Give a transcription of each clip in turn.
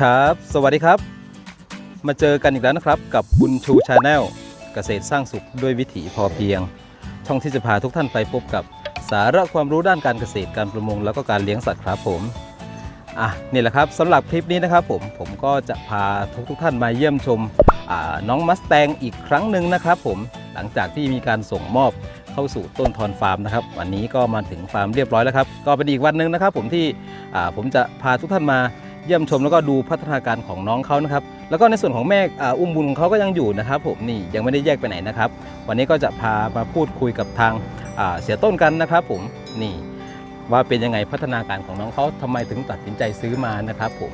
ครับ สวัสดีครับ มาเจอกันอีกแล้วนะครับ กับบุญชูชาแนลเกษตรสร้างสุขด้วยวิถีพอเพียง ช่องที่จะพาทุกท่านไปพบกับสาระความรู้ด้านการเกษตรการประมงแล้วก็การเลี้ยงสัตว์ครับผมอะนี่แหละครับสำหรับคลิปนี้นะครับผมผมก็จะพาทุกทุกท่านมาเยี่ยมชมน้องมัสแตงอีกครั้งหนึ่งนะครับผมหลังจากที่มีการส่งมอบเข้าสู่ต้นทอนฟาร์มนะครับวันนี้ก็มาถึงฟาร์มเรียบร้อยแล้วครับ ก็เป็นอีกวันหนึ่งนะครับ ผมที่ผมจะพาทุกท่านมา เยี่ยมชมแล้วก็ดูพัฒนาการของน้องเขานะครับ แล้วก็ในส่วนของแม่อ่าอุ้มบุญของเขาก็ยังอยู่นะครับ ผมนี่ยังไม่ได้แยกไปไหนนะครับ วันนี้ก็จะพามาพูดคุยกับทางอ่าเสียต้นกันนะครับ ผมนี่ว่าเป็นยังไงพัฒนาการของน้องเขาทำไมถึงตัดสินใจซื้อมานะครับ ผม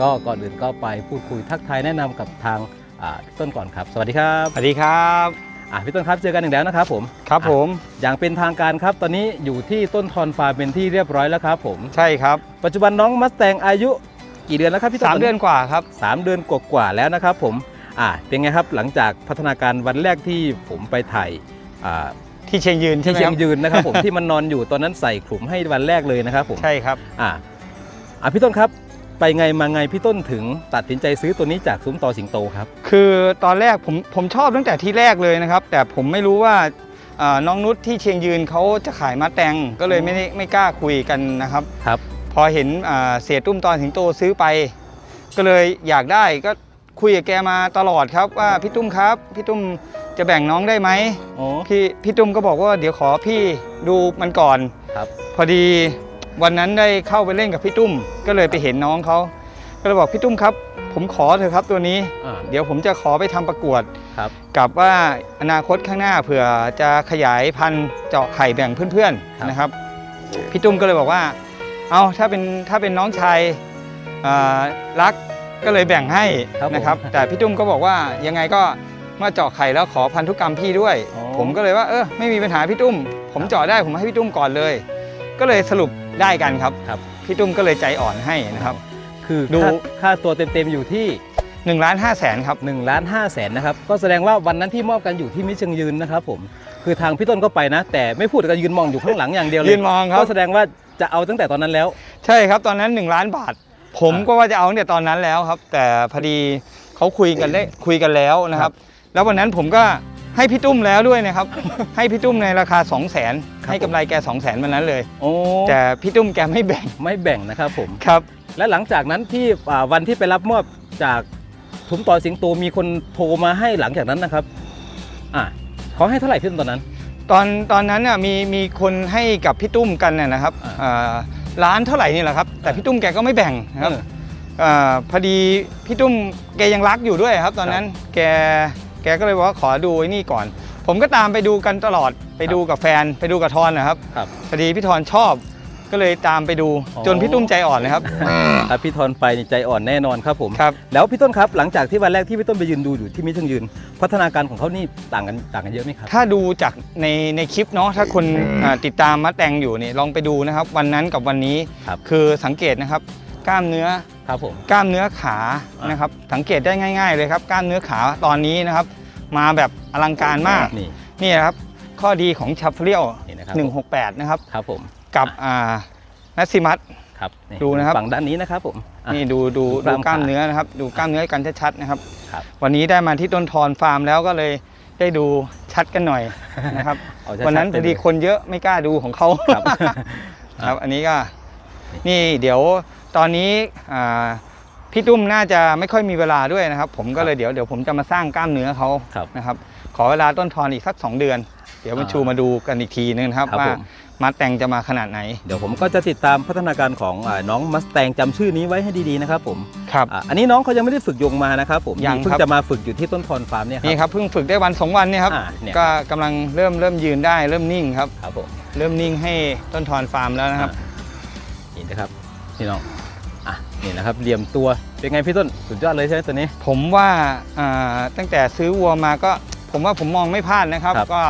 ก็ก่อนอื่นก็ไปพูดคุยทักทายแนะนำกับทางอ่าพี่ต้นก่อนครับ สวัสดีครับสวัสดีครับอ่าพี่ต้นครับเจอกันอีกแล้วนะครับผมครับผม อย่างเป็นทางการครับ ตอนนี้อยู่ที่ต้นทอนฟาร์มเป็นที่เรียบร้อยแล้วครับ ผมใช่ครับ ปัจจุบันน้องมัสแตงอายุ กี่เดือนแล้วครับพี่ต้นสามตเดือนกว่าครับสามเดือนกว่าๆแล้วนะครับผมอ่าเป็นไงครับหลังจากพัฒนาการวันแรกที่ผมไปถ่ายอ่าที่เชียงยืนใช่ที่ไหมเชีคยรังบยืนนะครับผมที่มันนอนอยู่ตอนนั้นใส่ขลุมให้วันแรกเลยนะครับผมใช่ครับอ่าอ่าพี่ต้นครับไปไงมาไงพี่ต้นถึงตัดสินใจซื้อตัวนี้จากซุ้มต่อสิงโตครับ คือตอนแรกผมผมชอบตั้งแต่ที่แรกเลยนะครับ แต่ผมไม่รู้ว่าอ่าน้องนุชที่เชียงยืนเขาจะขายมาแตงก็เลยไม่ได้ไม่กล้าคุยกันนะครับครับ พอเห็นอ่าเสียตุ้มตอนสิงโตซื้อไป ก็เลยอยากได้ก็คุยกับแกมาตลอดครับว่าพี่ตุ้มครับ พี่ตุ้มจะแบ่งน้องได้ไหมอ๋อพี่พี่ตุ้มก็บอกว่าเดี๋ยวขอพี่ดูมันก่อนครับ พอดีวันนั้นได้เข้าไปเล่นกับพี่ตุ้ม ก็เลยไปเห็นน้องเขาก็เลยบอกพี่ตุ้มครับผมขอเถอะครับตัวนี้อ่าเดี๋ยวผมจะขอไปทำประกวดครับกับว่าอนาคตข้างหน้าเผื่อจะขยายพันธุ์เจาะไข่แบ่งเพื่อนครับๆนะครับ พี่ตุ้มก็เลยบอกว่า เอาถ้าเป็นถ้าเป็นน้องชายอ่ารักก็เลยแบ่งให้ครับผมนะครับ แต่พี่ตุ้มก็บอกว่ายังไงก็เมื่อเจาะไข่แล้วขอพันธุกรรมพี่ด้วยอ๋อผมก็เลยว่าเออไม่มีปัญหาพี่ตุ้ม ผมเจาะได้ผมให้พี่ตุ้มก่อนเลย ก็เลยสรุปได้กันครับครับ พี่ตุ้มก็เลยใจอ่อนให้นะครับ คือดูค่าค่าตัวเต็มๆอยู่ที่1นึ่งล้านห้าแสนครับ1ล้าน5แสนนะครับก็แสดงว่าวันนั้นที่มอบกันอยู่ที่มิเชิงยืนนะครับผมคือทางพี่ต้นก็ไปนะ แต่ไม่พูดก็ยืนมองอยู่ข้างหลังอย่างเดียวเลยยืนมองครับก็แสดงว่า จะเอาตั้งแต่ตอนนั้นแล้ว ใช่ครับตอนนั้น 1 ล้านบาท ผมอ่าก็ว่าจะเอาตั้งแต่ตอนนั้นแล้วครับ แต่พอดีเขาคุยกันได้คุยกันแล้วนะครับ แล้ววันนั้นผมก็ให้พี่ตุ้มแล้วด้วยนะครับ ให้พี่ตุ้มในราคา 2 0 0 0 0นให้กำไรแก 2 0 0 0 0นวันนั้นเลย โอ้แต่พี่ตุ้มแกไม่แบ่งไม่แบ่งนะครับผม ครับ และหลังจากนั้นที่อ่าวันที่ไปรับมอบจากทุมต่อสิงโตมีคนโทรมาให้หลังจากนั้นนะครับ อะเขาให้เท่าไหร่พี่ต้นตอนนั้น ตอนตอนนั้นน่ะมีมีคนให้กับพี่ตุ้มกันน่ะนะครับอ่าอ่าร้านเท่าไหร่นี่แหละครับ แต่พี่ตุ้มแกก็ไม่แบ่งนะครับเอออาพอดีพี่ตุ้มแกยังรักอยู่ด้วยครับ ตอนนั้นแกแกก็เลยบอกว่าขอดูไอ้นี่ก่อน ผมก็ตามไปดูกันตลอดไปดูกับแฟนไปดูกับทอนนะครับครับพอดีพี่ทอนชอบ ก็เลยตามไปดูอ๋อ จนพี่ตุ้มใจอ่อนเลยครับถ้าพี่ทอนไปนี่ใจอ่อนแน่นอนครับผม ครับ แล้วพี่ต้นครับหลังจากที่วันแรกที่พี่ต้นไปยืนดูอยู่ที่มิเชิงยืน พัฒนาการของเขานี่ต่างกันต่างกันเยอะไหมครับ ถ้าดูจากในในคลิปเนาะถ้าคนอ่าติดตามมาแตงอยู่นี่ลองไปดูนะครับ วันนั้นกับวันนี้ครับ คือสังเกตนะครับ กล้ามเนื้อ ครับผม กล้ามเนื้อขาอ่าน นะครับ สังเกตได้ง่าย ๆ เลยครับ กล้ามเนื้อขาตอนนี้นะครับ มาแบบอลังการมาก นี่นี่นะครับ ข้อดีของชัฟเฟียลนี่นะครับผม168 นะครับ ครับผม กับอ่านัสซิมัส ครับดูนะครับ ฝั่งด้านนี้นะครับผมอะนี่ดูดูดูดูกล้ามกล้ามเนื้อนะครับ ดูกล้ามเนื้อกันชัดๆนะครับครับ วันนี้ได้มาที่ต้นทอนฟาร์มแล้วก็เลยได้ดูชัดกันหน่อยนะครับเอาชัดๆวันนั้นไปพอเลดียคนเยอะไม่กล้าดูของเขาครับครับ อันนี้ก็ นี่เดี๋ยวตอนนี้อ่าพี่ตุ้มน่าจะไม่ค่อยมีเวลาด้วยนะครับ ผมก็เลยเดี๋ยวเดี๋ยวผมจะมาสร้างกล้ามเนื้อเขาครับนะครับ ขอเวลาต้นทอนอีกสัก 2 เดือน เดี๋ยวมันอ่าชูมาดูกันอีกทีนึงนะครับครับว่าผ มมัดแต่งจะมาขนาดไหน เดี๋ยวผมก็จะติดตามพัฒนาการของอ่าน้องมัสแตงจำชื่อนี้ไว้ให้ดีๆนะครับผมครับ อะอันนี้น้องเขายังไม่ได้ฝึกโยงมานะครับผมยังเพิ่ครังบ จะมาฝึกอยู่ที่ต้นทอนฟาร์มเนี่ยคนี่รับครับเพิ่งฝึกได้วันสองวันเนี่ยครับ อ่าเนี่ยก็กำลังเริ่มเริ่มยืนได้เริ่มนิ่งครับ ครับผมเริ่มนิ่งให้ต้นทอนฟาร์มแล้วนะครับอะนี่นะครับพี่น้องอะนี่นะครับเหลี่ยมตัวเป็นไงพี่ต้นสุดยอดเลยใช่ไหมตัวนี้ ผมว่าอ่าตั้งแต่ซื้อวัวมาก็ผมว่าผมมองไม่พลาดนะครับ ครับก็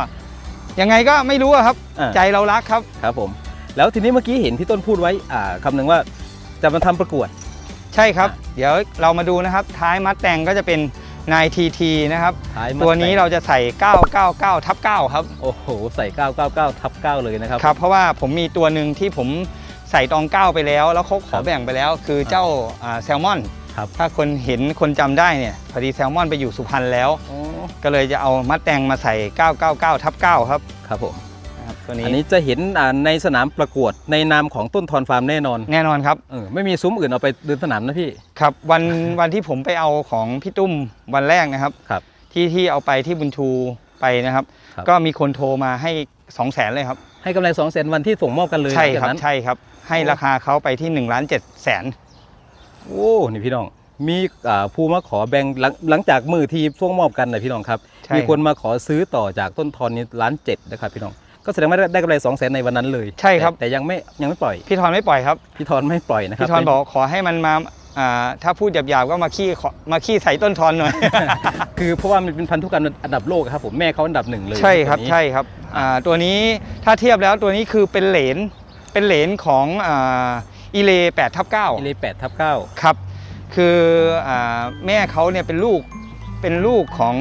ยังไงก็ไม่รู้อะครับ อะใจเรารักครับ ครับผม แล้วทีนี้เมื่อกี้เห็นพี่ต้นพูดไว้อ่าคำหนึ่งว่าจะมาทำประกวด ใช่ครับอะเดี๋ยวเรามาดูนะครับ ท้ายมัดแต่งก็จะเป็นนายทีทีนะครับ ท้ายมัสตัวนี้แตงเราจะใส่ 999ทับ9ครับ โอ้โห ใส่ 999ทับ9เลยนะครับ ครับ เพราะว่าผมมีตัวหนึ่งที่ผมใส่ตอง9ไปแล้ว แล้วเขาขอครับแบ่งไปแล้ว คือเจ้าอ่าแซลมอน ครับถ้าคนเห็นคนจำได้เนี่ยพอดีแซลมอนไปอยู่สุพรรณแล้ว ก็เลยจะเอามัดแตงมาใส่ 999ทับ9ครับครับผมนะครับตัวอันนี้นี้จะเห็นอ่าในสนามประกวดในนามของต้นทอนฟาร์มแน่นอน แน่นอนครับเออไม่มีซุ้มอื่นเอาไปเดินสนามนะพี่ครับวันวันที่ผมไปเอาของพี่ตุ้มวันแรกนะครับครับ ที่ที่เอาไปที่บุญชูไปนะครับครับก็มีคนโทรมาให้2 0 0แสนเลยครับ ให้กำไร2 0 0แสนวันที่ส่งมอบกันเลยใช่หลังครัจากบนั้นใช่ครับ ให้ราคาเขาไปที่1นึ่งล้านเจ็ดแสน โอ้นี่พี่น้อง มีอ่าผู้มาขอแบ่งหลังหลังจากมือที่ส่งมอบกันนะพี่น้องครับ ใช่ มีคนมาขอซื้อต่อจากต้นทอนนี้ล้านเจ็ดนะครับพี่น้อง ก็แสดงว่าได้ได้กำไร2 0 0แสนในวันนั้นเลยใช่ครับ แต่แต่ยังไม่ยังไม่ปล่อย พี่ทอนไม่ปล่อยครับ พี่ทอนไม่ปล่อยนะครับพี่ทอนบอกขอให้มันมาอ่าถ้าพูดหยาบๆก็มาขี้ขอมาขี้ใส่ต้นทอนหน่อย คือเพราะว่ามันเป็นพันธุกรรมอันดับโลกครับผมแม่เขาอันดับหนึ่งเลยใช่ครับตัวนี้ ใช่ครับอ่าตัวนี้ถ้าเทียบแล้วตัวนี้คือเป็นเหรนเป็นเหรนของอี เล8ทับอีเลแปดทับเก้า9ครับคืออาแม่เขาเนี่ยเป็นลูกเป็นลูกของ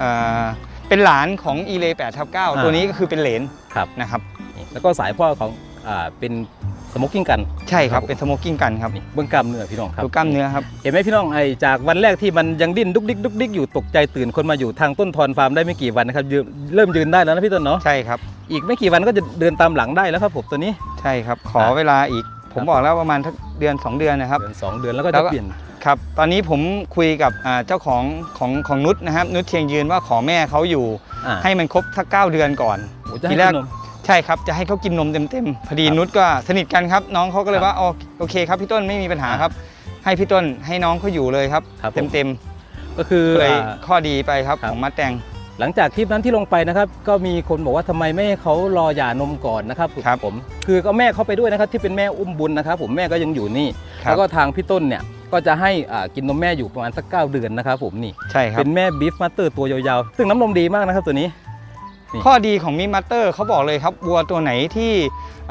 อาเป็นหลานของอีเล8ทับ9ตัวนี้ก็คือเป็นเหรนครับนะครับนี่แล้วก็สายพ่อของอ่าเป็นสโมกกิ้งกันใช่ครับครับผมเป็นสโมกกิ้งกันครับนี่เบื้องกล้ามเนื้อพี่น้องครับดูกล้ามเนื้อครับ เห็นไหมพี่น้องไอจากวันแรกที่มันยังดิ้นดุกดิกดุกดิกอยู่ตกใจตื่นคนมาอยู่ทางต้นทอนฟาร์มได้ไม่กี่วันนะครับยืนเริ่มยืนได้แล้วนะพี่ต้นเนาะใช่ครับ อีกไม่กี่วันก็จะเดินตามหลังได้แล้วครับผมตัวนี้ ใช่ครับ ขออะเวลาอีก ผมบอกแล้วประมาณทักเดือน 2 เดือนนะครับเดือนสองเดือนแล้วก็แล้จะวก็เปลี่ยนครับตอนนี้ผมคุยกับอ่าเจ้าของของของนุชนะครับนุชเชียงยืนว่าขอแม่เขาอยู่อ่าให้มันครบสักเก้าเดือนก่อนโอ้จะให้ทีแรกกินนมใช่ครับจะให้เขากินนมเต็มๆพอดีครับนุชก็สนิทกันครับ น้องเขาก็เลยครับว่าอ๋อโอเคครับพี่ต้นไม่มีปัญหาอ่าครับ ให้พี่ต้นให้น้องเขาอยู่เลยครับครับผมเต็มก็คือๆเลยอ่าข้อดีไปครับครับของมัดแตง หลังจากคลิปนั้นที่ลงไปนะครับ ก็มีคนบอกว่าทำไมไม่ให้เขารอหย่านมก่อนนะครับครับผมคือก็แม่เขาไปด้วยนะครับที่เป็นแม่อุ้มบุญนะครับ ผมแม่ก็ยังอยู่นี่ครับแล้วก็ทางพี่ต้นเนี่ยก็จะให้อ่ากินนมแม่อยู่ประมาณสักเก้าเดือนนะครับผมนี่ใช่ครับเป็นแม่บีฟมาสเตอร์ตัวยาวๆ ซึ่งน้ำนมดีมากนะครับตัวนี้นี่ข้อดีของมิมัตเตอร์เขาบอกเลยครับวัวตัวไหนที่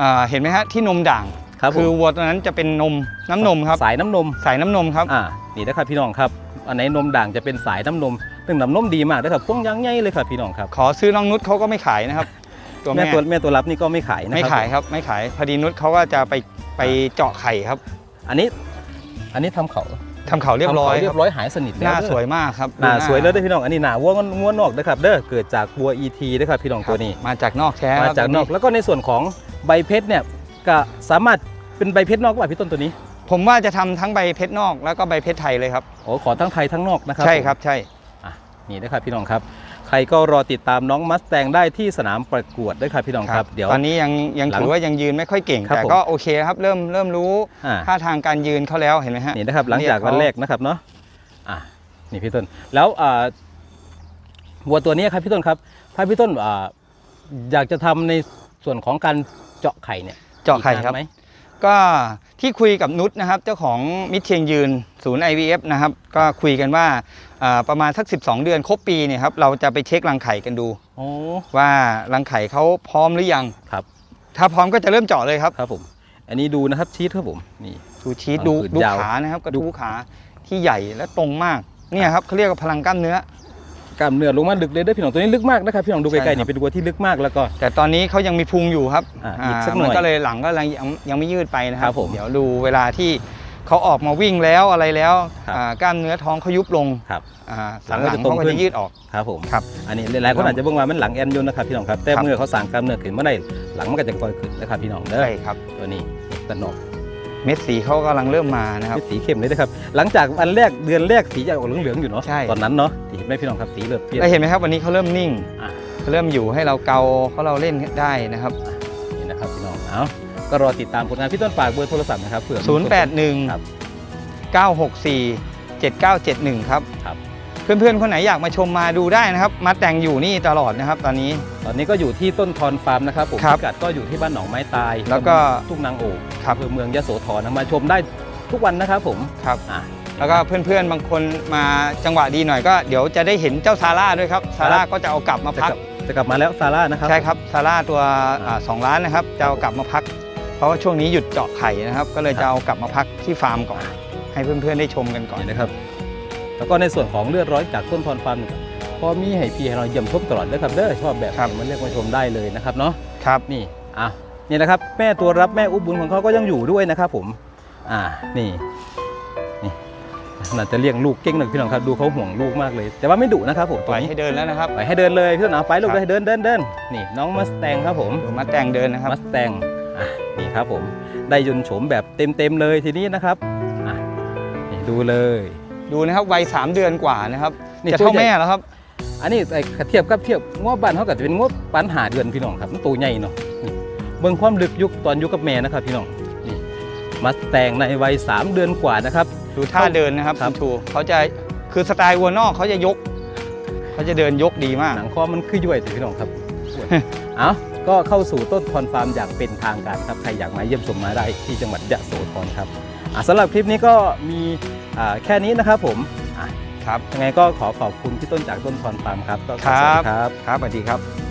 อ่าเห็นไหมฮะที่นมด่างครับผมคือวัวตัวนั้นจะเป็นนมน้ำนมครับสายน้ำนมสายน้ำนมครับอ่านี่นะครับพี่น้องครับอันไหนนมด่างจะเป็นสายน้ำนม ซึ่งน้ำนมดีมากนะครับพวงยังใหญ่เลยครับพี่น้องครับ ขอซื้อน้องนุชเขาก็ไม่ขายนะครับ ตัวแม่แม่ตัวแม่ตัวรับนี่ก็ไม่ขายนะไม่ครับขายครับไม่ขายพอดีนุชเขาก็จะไปไปเจาะไข่ครับ อันนี้อันนี้ทำเขาทำเขาเรียบร้อยทำขาเรีคยรับบร้อยหายสนิทหน้าแล้เด้อสวยมากครับหน้าดูสวยแล้วเด้อพี่น้องอันนี้หน้าวัวงัวนอกนะครับเด้อเกิดจากวัว ET นะครับพี่น้องครับตัวนี้ มาจากนอกแท้มาครับจากนอกตัวแล้วก็ในส่วนของใบเพชรเนี่ยก็สามารถเป็นใบเพชรนอกหรือเปล่าพี่ต้นตัวนี้ ผมว่าจะทำทั้งใบเพชรนอกแล้วก็ใบเพชรไทยเลยครับโอ้ขอทั้งไทยทั้งนอกนะครับใช่ผมครับใช่อะ นี่นะครับพี่น้องครับ ใครก็รอติดตามน้องมัสแตงได้ที่สนามประกวดด้วยครับพี่น้องครับเดี๋ยว ตอนนี้ยังยังหลังถือว่ายังยืนไม่ค่อยเก่ง ครับแต่ผมก็โอเคครับเริ่มเริ่มรู้อ่า ท่าทางการยืนเขาแล้วเห็นไหมฮะ นี่นะครับหลังจากวันแรกนะครับเนาะอะนี่พี่ต้น แล้วอ่าวัวตัวนี้ครับพี่ต้นครับถ้าพี่ต้นอ่าอยากจะทำในส่วนของการเจาะไข่เนี่ยเจาะไข่ครับ อีกนานไหม ก็ที่คุยกับนุชนะครับ เจ้าของมิตรเชียงยืนศูนย์ IVF นะครับ ก็คุยกันว่าอ่าประมาณสัก 12 เดือนครบปีเนี่ยครับเราจะไปเช็ครังไข่กันดู โอ้ ว่ารังไข่เขาพร้อมหรือยังครับ ถ้าพร้อมก็จะเริ่มเจาะเลยครับครับผม อันนี้ดูนะครับชีสครับผมนี่ ดูชีสอ่าดูผืนดูยาว ขานะครับกระดูทู้ขาที่ใหญ่และตรงมากเนี่ยครับเขาเรียกว่าพลังกล้ามเนื้อ กล้ามเนื้อลงมาลึกเลยเด้อพี่น้องตัวนี้ลึกมากนะครับพี่น้องดูใช่ไกลๆครับนี่เป็นวัวที่ลึกมากแล้วก็ แต่ตอนนี้เขายังมีพุงอยู่ครับอ่าอีกสักหน่อยมันก็เลยหลังก็ยังยังยังไม่ยืดไปนะคครัรับบผมเดี๋ยวดูเวลาที่เขาออกมาวิ่งแล้วอะไรแล้วครับอ่ากล้ามเนื้อท้องเขายุบลงครับอ่าหลัสันงหก็ลังจะตรงเขาก็ขึ้จะนยืดออกครับผมครับอันนี้หลายๆคนอาจจะเบิ่งว่ามันหลังแอนยนนะครับพี่น้องครับแต่ครับเมื่อเขาสั่งกล้ามเนื้อขึ้นเมื่อใดหลังมันก็จะคอยขึ้นนะครับพี่น้องเด้อใช่ครับตัวนี้ตะนก เม็ดสีเขากำลังเริ่มมานะครับ เป็นสีเข้มเลยนะครับ หลังจากอันแรกเดือนแรกสีจะออกเหลืองๆอยู่เนาะใช่ ตอนนั้นเนาะที่เห็นไหมพี่น้องครับสีเริ่มเปลี่ยนได้เห็นไหมครับวันนี้เขาเริ่มนิ่งอะ เขาเริ่มอยู่ให้เราเกาเขาเราเล่นได้นะครับ นี่นะครับพี่น้องเอาก็รอติดตามผลงานพี่ต้นฝากเบอร์โทรศัพท์นะครับเผื่อมีคน081 ครับ964 7971 ครับ ครับ เพื่อนๆ คนไหนอยากมาชมมาดูได้นะครับ มาแต่งอยู่นี่ตลอดนะครับ ตอนนี้ ตอนนี้ก็อยู่ที่ต้นทอนฟาร์มนะครับผมครับพิกัดก็อยู่ที่บ้านหนองไม้ตายแล้วก็ทุ่งนางโอกครับ อำเภอเมืองยโสธรนะมาชมได้ทุกวันนะครับผมครับ อะแล้วก็เพื่อนๆ บางคนมาจังหวะดีหน่อยก็เดี๋ยวจะได้เห็นเจ้าซาร่าด้วยครับ ซาร่าก็จะเอากลับมาจะพัก กลับจะกลับมาแล้วซาร่านะครับ ใช่ครับ ซาร่าตัวอ่าอ่าสองล้านนะครับ จะเอากลับมาพัก เพราะว่าช่วงนี้หยุดเจาะไข่นะครับ ก็เลยครับจะเอากลับมาพักที่ฟาร์มก่อน ให้เพื่อนๆ ได้ชมกันก่อน นี่นะครับ แล้วก็ในส่วนของเลือดร้อยจากต้นทอนฟาร์มเนี่ยพอมีให้พี่ให้เราเยี่ยมชมตลอดนะครับเด้อชอบแบบไหครับนมันเรียกมาชมได้เลยนะครับเนาะครับนี่อะนี่นะครับแม่ตัวรับแม่อุ้มบุญของเขาก็ยังอยู่ด้วยนะครับผมอ่านี่นี่น่าจะเลี้ยงลูกเก่งหนึ่งพี่น้องครับดูเขาห่วงลูกมากเลย แต่ว่าไม่ดุนะครับผมปล่อยให้เดินแล้วนะครับปล่อยให้เดินเลยพี่ต้นเอาไปลูกครับเลยเดินเดินเดินนี่น้องมัสแตงครับผมดูมาแต่งเดินนะครับมัสแตงอะนี่ครับผมได้ยนต์โฉมแบบเต็มเต็มๆเลยทีนี้นะครับอะนี่ดูเลย ดูนะครับวัยสามเดือนกว่านะครับนี่จะตัวเท่าใหญ่ แม่แล้วครับ อันนี้ไอ้เทียบกับเทียบงวบ้านเขาก็จะเป็นงวปันหาเดือนพี่น้องครับมันตัวใหญ่เนาะนี่เบิ่งความลึกยุคตอนยุคกับแม่นะครับพี่น้องนี่มัสแตงในวัย3เดือนกว่านะครับ ดูท่าเดินนะครับครับคุณชูเขาจะคือสไตล์วัวนอกเขาจะยก เขาจะเดินยกดีมาก หนังคอมันคือย่วยสิพี่น้องครับ เอาก็เข้าสู่ต้นคอนฟาร์มอย่างเป็นทางการครับใครอยากมาเยี่ยมชมมาได้ที่จังหวัดยะโสธรครับอะสำหรับคลิปนี้ก็มีอ่า แค่นี้นะครับผมอะครับยังไงก็ขอขอบคุณพี่ต้นจากต้นคอนฟาร์มครับก็ครับสวัสดีครับ ครับสวัสดีครับ